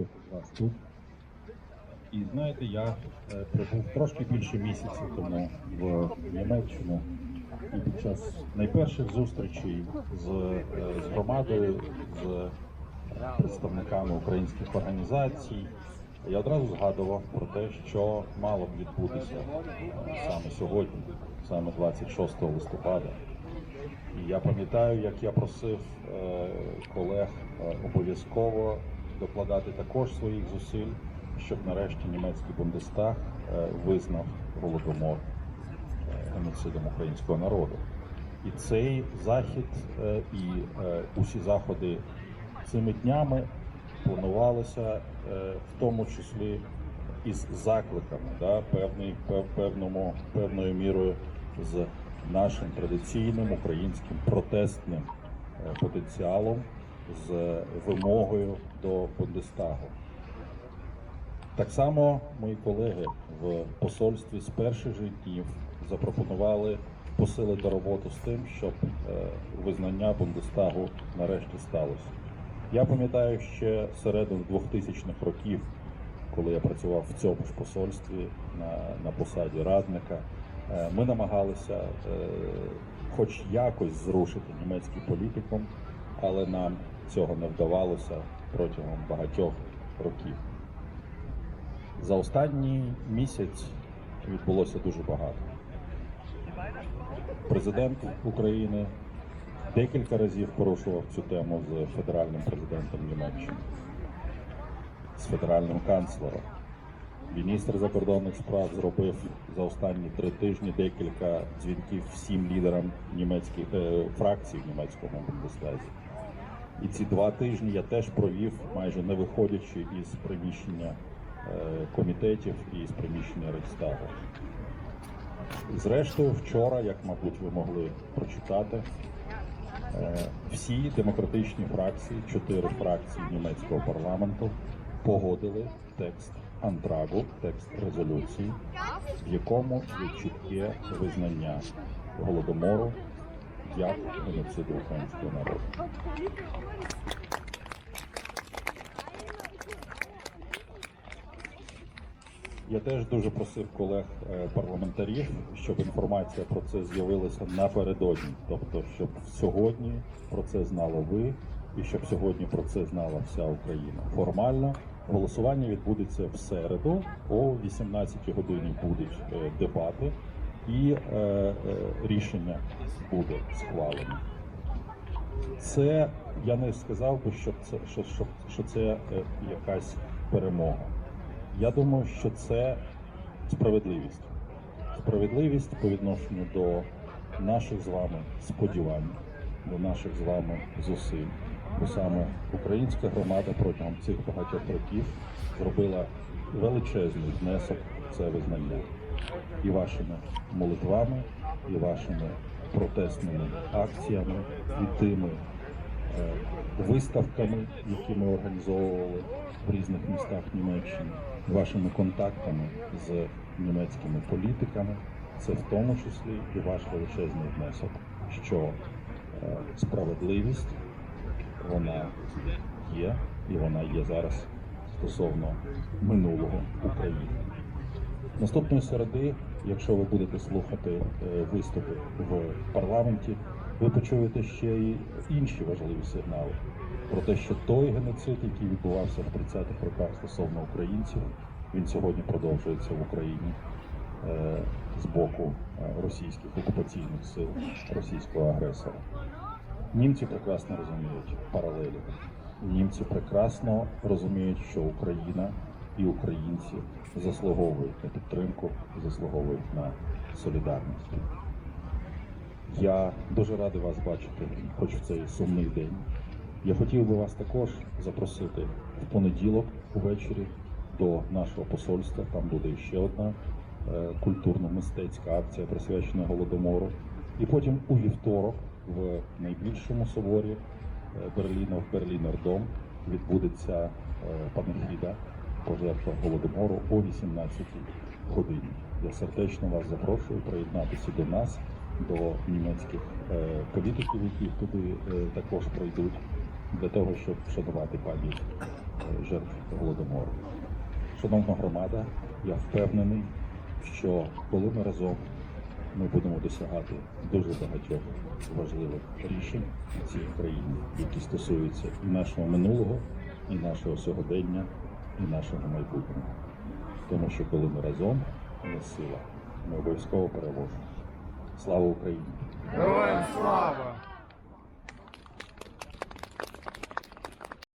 багатьох з вас тут. І знаєте, я е, прибув трошки більше місяця тому в Німеччину. І під час найперших зустрічей з, е, з громадою, з представниками українських організацій, я одразу згадував про те, що мало б відбутися е, саме сьогодні, саме 26 листопада. І я пам'ятаю, як я просив колег обов'язково докладати також своїх зусиль, щоб нарешті німецький Бундестаг е, визнав голодомор е, геноцидом українського народу. І цей захід е, і усі заходи цими днями планувалися в тому числі із закликами, да, певний, певному, певною мірою з нашим традиційним українським протестним потенціалом, з вимогою до Бундестагу. Так само мої колеги в посольстві з перших же днів запропонували посилити роботу з тим, щоб е, визнання Бундестагу нарешті сталося. Я пам'ятаю ще середину 2000-х років, коли я працював в цьому ж посольстві на, на посаді радника, е, ми намагалися е, хоч якось зрушити німецький політикум, але нам цього не вдавалося протягом багатьох років. За останній місяць відбулося дуже багато. Президент України декілька разів порушував цю тему з федеральним президентом Німеччини, з федеральним канцлером. Міністр закордонних справ зробив за останні три тижні декілька дзвінків всім лідерам німецьких е, фракцій в німецькому Бундестазі. І ці два тижні я теж провів, майже не виходячи із приміщення е, комітетів і з приміщення Рейхстагу. Зрештою, вчора, як мабуть, ви могли прочитати, е, всі демократичні фракції, чотири фракції німецького парламенту погодили текст антрагу, текст резолюції, в якому є чітке визнання голодомору як геноциду українського народу. Я теж дуже просив колег е, щоб інформація про це з'явилася напередодні. Тобто, щоб сьогодні про це знало ви, і щоб сьогодні про це знала вся Україна. Формально голосування відбудеться в середу, о 18 годині будуть е, дебати, і е, е, рішення буде схвалено. Це я не сказав би, що це що, що, що це е, якась перемога. Я думаю, що це справедливість. Справедливість по відношенню до наших з вами сподівань, до наших з вами зусиль. Бо саме українська громада протягом цих багатьох років зробила величезний внесок це визнання. І вашими молитвами, і вашими протестними акціями, і тими е, виставками, які ми організовували в різних містах Німеччини, вашими контактами з німецькими політиками, це в тому числі і ваш величезний внесок, що е, справедливість вона є і вона є зараз стосовно минулого України. Наступної середи, якщо ви будете слухати е, виступи в парламенті, ви почуєте ще й інші важливі сигнали про те, що той геноцид, який відбувався в 30-х роках стосовно українців, він сьогодні продовжується в Україні е, з боку е, російських окупаційних сил, російського агресора. Німці прекрасно розуміють паралелі. Німці прекрасно розуміють, що Україна і українці заслуговують на підтримку, заслуговують на солідарність. Я дуже радий вас бачити, хоч в цей сумний день. Я хотів би вас також запросити в понеділок увечері до нашого посольства. Там буде ще одна е, культурно-мистецька акція, присвячена голодомору. І потім у вівторок в найбільшому соборі е, Берліна в Берлінер-Дом відбудеться е, панахіда пожертва голодомору о 18 годині. Я сердечно вас запрошую приєднатися до нас, до німецьких е, політиків, які туди е, також прийдуть, для того, щоб вшанувати пам'ять е, жертв голодомору. Шановна громада, я впевнений, що коли ми разом ми будемо досягати дуже багатьох важливих рішень в цій країні, які стосуються і нашого минулого, і нашого сьогодення, і нашого майбутнього. Тому що коли ми разом, ми сила. Ми обов'язково переможемо. Слава Україні! Героям слава!